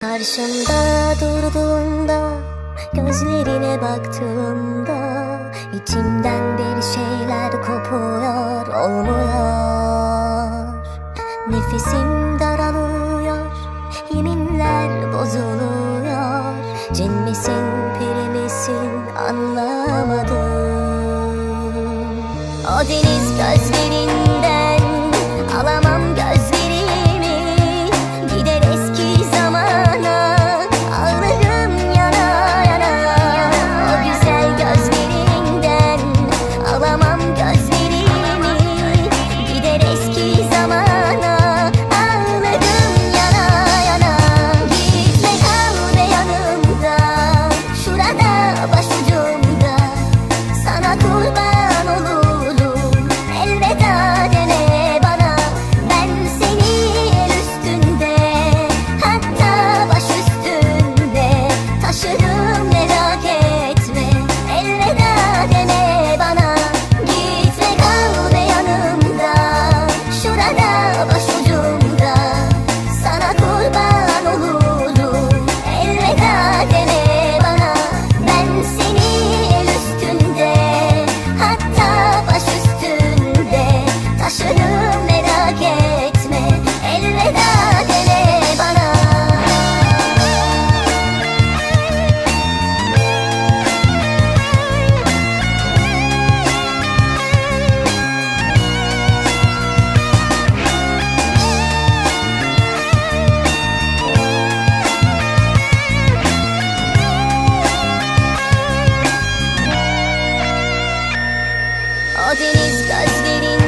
Karşımda durduğunda Gözlerine baktığımda içimden bir şeyler kopuyor Olmuyor Nefesim daralıyor Yeminler bozuluyor. Cin misin peri misin anlamadım. O deniz gözleri O deniz gözlerin